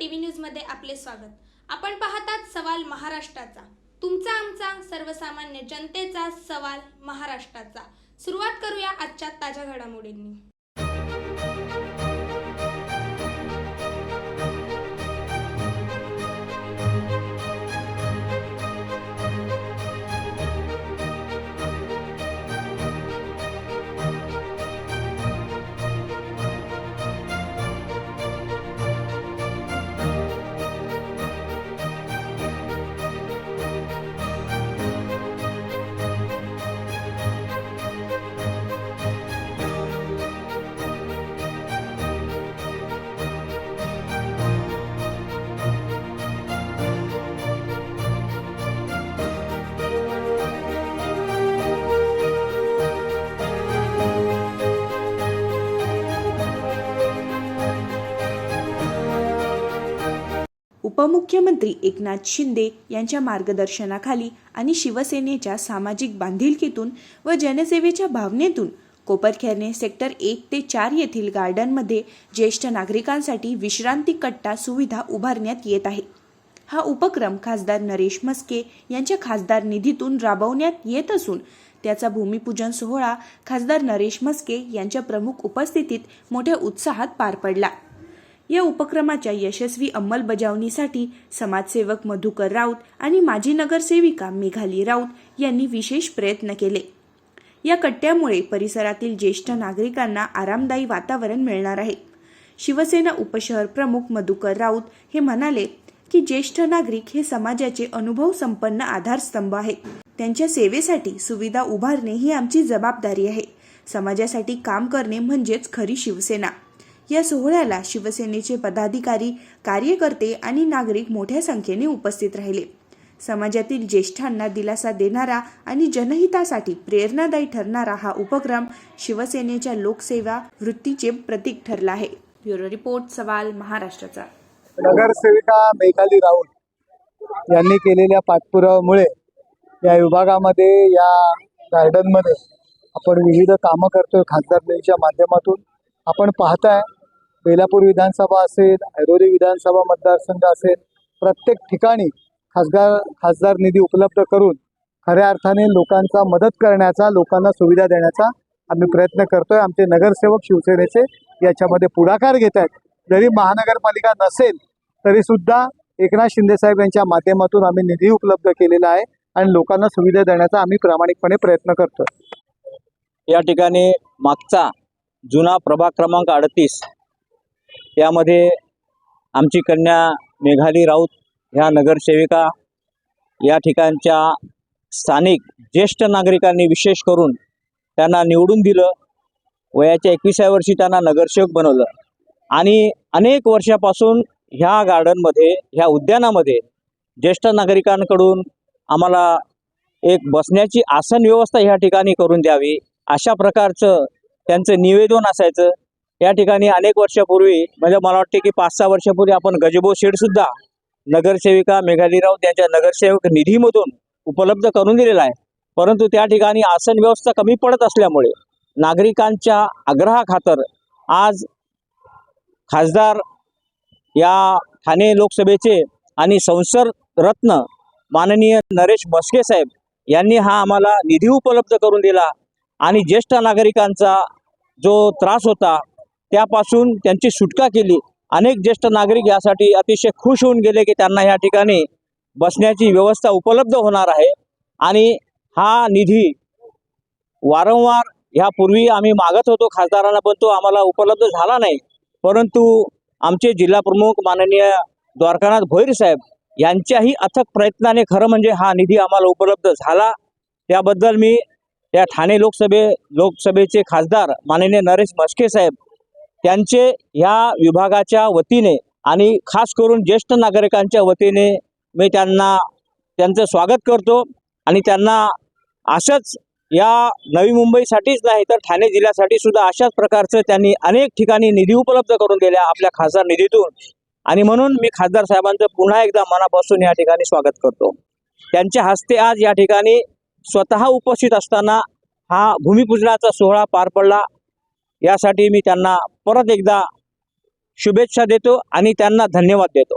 T V न्यूजमध्ये TV आपले स्वागत. आपण पाहतात सवाल महाराष्ट्राचा. तुमचा आमचा सर्वसामान्य जनतेचा सवाल महाराष्ट्राचा. सुरुवात करूया आजच्या ताज्या घडामोडींनी. उपमुख्यमंत्री एकनाथ शिंदे यांच्या मार्गदर्शनाखाली आणि शिवसेनेच्या सामाजिक बांधिलकीतून व जनसेवेच्या भावनेतून कोपरखेरणे सेक्टर एक ते चार येथील गार्डनमध्ये ज्येष्ठ नागरिकांसाठी विश्रांती कट्टा सुविधा उभारण्यात येत आहे. हा उपक्रम खासदार नरेश मस्के यांच्या खासदार निधीतून राबवण्यात येत असून त्याचा भूमिपूजन सोहळा खासदार नरेश मस्के यांच्या प्रमुख उपस्थितीत मोठ्या उत्साहात पार पडला. या उपक्रमाच्या यशस्वी अंमलबजावणीसाठी समाजसेवक मधुकर राऊत आणि माजी नगरसेविका मेघाली राऊत यांनी विशेष प्रयत्न केले. या कट्ट्यामुळे परिसरातील ज्येष्ठ नागरिकांना आरामदायी वातावरण मिळणार आहे. शिवसेना उपशहर प्रमुख मधुकर राऊत हे म्हणाले की ज्येष्ठ नागरिक हे समाजाचे अनुभव संपन्न आधारस्तंभ आहे. त्यांच्या सेवेसाठी सुविधा उभारणे ही आमची जबाबदारी आहे. समाजासाठी काम करणे म्हणजेच खरी शिवसेना. या सोहळ्याला शिवसेनेचे पदाधिकारी कार्यकर्ते आणि नागरिक मोठ्या संख्येने उपस्थित राहिले. समाजातील ज्येष्ठांना दिलासा देणारा आणि जनहितासाठी प्रेरणादायी ठरणारा हा उपक्रम शिवसेनेच्या लोकसेवा वृत्तीचे प्रतीक ठरला आहे. ब्युरो रिपोर्ट सवाल महाराष्ट्राचा. नगरसेविका मेघाली राऊत यांनी केलेल्या पाठपुराव्यामुळे या विभागामध्ये या गार्डनमध्ये आपण विविध कामं करतोय. खासदार निधीच्या माध्यमातून आपण पाहताय बेलापूर विधानसभा असेल ऐरोली विधानसभा मतदारसंघ असेल प्रत्येक ठिकाणी खासदार खासदार निधी उपलब्ध करून खऱ्या अर्थाने लोकांचा मदत करण्याचा लोकांना सुविधा देण्याचा आम्ही प्रयत्न करतोय. आमचे नगरसेवक शिवसेनेचे याच्यामध्ये पुढाकार घेत आहेत. जरी महानगरपालिका नसेल तरी सुद्धा एकनाथ शिंदे साहेब यांच्या माध्यमातून आम्ही निधी उपलब्ध केलेला आहे आणि लोकांना सुविधा देण्याचा आम्ही प्रामाणिकपणे प्रयत्न करतोय. या ठिकाणी मागचा जुना प्रभाग क्रमांक अडतीस यामध्ये आमची कन्या मेघाली राऊत ह्या नगरसेविका या ठिकाणच्या स्थानिक ज्येष्ठ नागरिकांनी विशेष करून त्यांना निवडून दिलं. वयाच्या एकविसाव्या वर्षी त्यांना नगरसेवक बनवलं. आणि अनेक वर्षापासून ह्या गार्डनमध्ये ह्या उद्यानामध्ये ज्येष्ठ नागरिकांकडून आम्हाला एक बसण्याची आसन व्यवस्था ह्या ठिकाणी करून द्यावी अशा प्रकारचं त्यांचं निवेदन असायचं. या ठिकाणी अनेक वर्षापूर्वी म्हणजे मला वाटते की पाच सहा वर्षापूर्वी आपण गजबो शेड सुद्धा नगरसेविका मेघाली राऊत यांच्या नगरसेवक निधीमधून उपलब्ध करून दिलेला आहे. परंतु त्या ठिकाणी आसन व्यवस्था कमी पडत असल्यामुळे नागरिकांच्या आग्रहाखातर आज खासदार या ठाणे लोकसभेचे आणि संसद रत्न माननीय नरेश म्हस्के साहेब यांनी हा आम्हाला निधी उपलब्ध करून दिला आणि ज्येष्ठ नागरिकांचा जो त्रास होता त्यापासून त्यांची सुटका केली. अनेक ज्येष्ठ नागरिक यासाठी अतिशय खुश होऊन गेले की त्यांना या ठिकाणी बसण्याची व्यवस्था उपलब्ध होणार आहे. आणि हा निधी वारंवार ह्यापूर्वी आम्ही मागत होतो खासदारांना पण तो आम्हाला उपलब्ध झाला नाही. परंतु आमचे जिल्हा प्रमुख माननीय द्वारकानाथ भोईर साहेब यांच्याही अथक प्रयत्नाने खरं म्हणजे हा निधी आम्हाला उपलब्ध झाला. त्याबद्दल मी त्या ठाणे लोकसभे लोकसभेचे खासदार माननीय नरेश म्हस्के साहेब त्यांचे ह्या विभागाच्या वतीने आणि खास करून ज्येष्ठ नागरिकांच्या वतीने मी त्यांना त्यांचं स्वागत करतो आणि त्यांना असंच या नवी मुंबईसाठीच नाही तर ठाणे जिल्ह्यासाठी सुद्धा अशाच प्रकारचं त्यांनी अनेक ठिकाणी निधी उपलब्ध करून दिल्या आपल्या खासदार निधीतून. आणि म्हणून मी खासदार साहेबांचं पुन्हा एकदा मनापासून या ठिकाणी स्वागत करतो. त्यांच्या हस्ते आज या ठिकाणी स्वतः उपस्थित असताना हा भूमिपूजनाचा सोहळा पार पडला. यासाठी मी त्यांना परत एकदा शुभेच्छा देतो आणि त्यांना धन्यवाद देतो.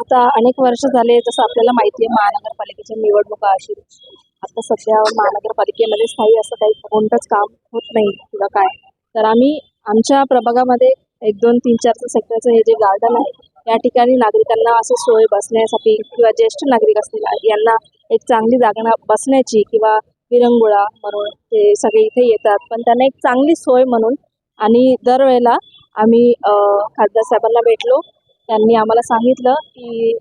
आता अनेक वर्ष झाले जसं आपल्याला माहिती आहे महानगरपालिकेच्या निवडणुका अशी. आता सध्या महानगरपालिकेमध्ये स्थायी असं काही कोणतंच काम होत नाही किंवा काय. तर आम्ही आमच्या प्रभागामध्ये एक दोन तीन चार सेक्टरचं हे जे गार्डन आहे या ठिकाणी नागरिकांना असं सोय बसण्यासाठी किंवा ज्येष्ठ नागरिक असतील यांना एक चांगली जागा बसण्याची किंवा विरंगुळा म्हणून ते सगळे इथे येतात. पण त्यांना एक चांगली सोय म्हणून आणि दरवेळेला आम्ही खासदार साहेबांना भेटलो. त्यांनी आम्हाला सांगितलं की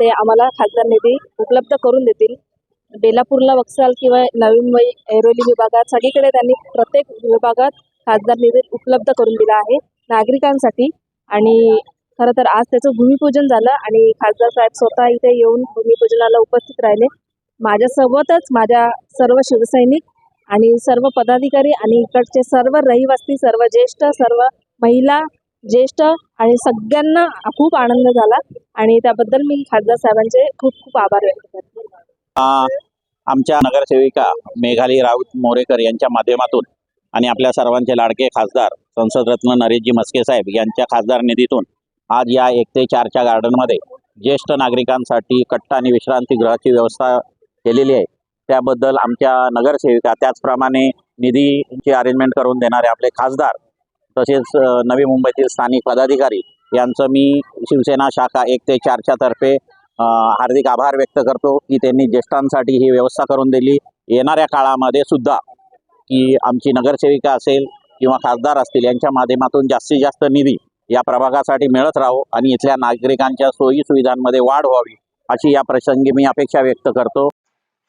ते आम्हाला खासदार निधी उपलब्ध करून देतील. बेलापूरला वक्साल किंवा नवी मुंबई ऐरोली विभागात सगळीकडे त्यांनी प्रत्येक विभागात खासदार निधी उपलब्ध करून दिला आहे नागरिकांसाठी. आणि खरं तर आज त्याचं भूमिपूजन झालं आणि खासदार साहेब स्वतः इथे येऊन भूमिपूजनाला उपस्थित राहिले. माझ्यासोबतच माझ्या सर्व शिवसैनिक आणि सर्व पदाधिकारी आणि इकडचे सर्व रहिवासी सर्व ज्येष्ठ सर्व महिला ज्येष्ठ आणि सगळ्यांना खूप आनंद झाला आणि त्याबद्दल मी खासदार साहेबांचे खूप खूप आभार व्यक्त करते. आमच्या नगरसेविका मेघाली राऊत मोरेकर यांच्या माध्यमातून आणि आपल्या सर्वांचे लाडके खासदार संसदरत्न नरेशजी मस्के साहेब यांच्या खासदार निधीतून आज या एक ते चारच्या गार्डनमध्ये ज्येष्ठ नागरिकांसाठी कट्टा आणि विश्रांतीगृहाची व्यवस्था केलेली आहे. त्याबद्दल आमच्या नगरसेविका त्याचप्रमाणे निधीची अरेंजमेंट करून देणारे आपले खासदार तसेच नवी मुंबईतील स्थानिक पदाधिकारी यांचं मी शिवसेना शाखा एक ते चारच्या तर्फे हार्दिक आभार व्यक्त करतो की त्यांनी ज्येष्ठांसाठी ही व्यवस्था करून दिली. येणाऱ्या काळामध्ये सुद्धा की आमची नगरसेविका असेल किंवा खासदार असतील यांच्या माध्यमातून जास्तीत जास्त निधी या प्रभागासाठी मिळत राहो आणि इथल्या नागरिकांच्या सोयी सुविधांमध्ये वाढ व्हावी अशी या प्रसंगी मी अपेक्षा व्यक्त करतो.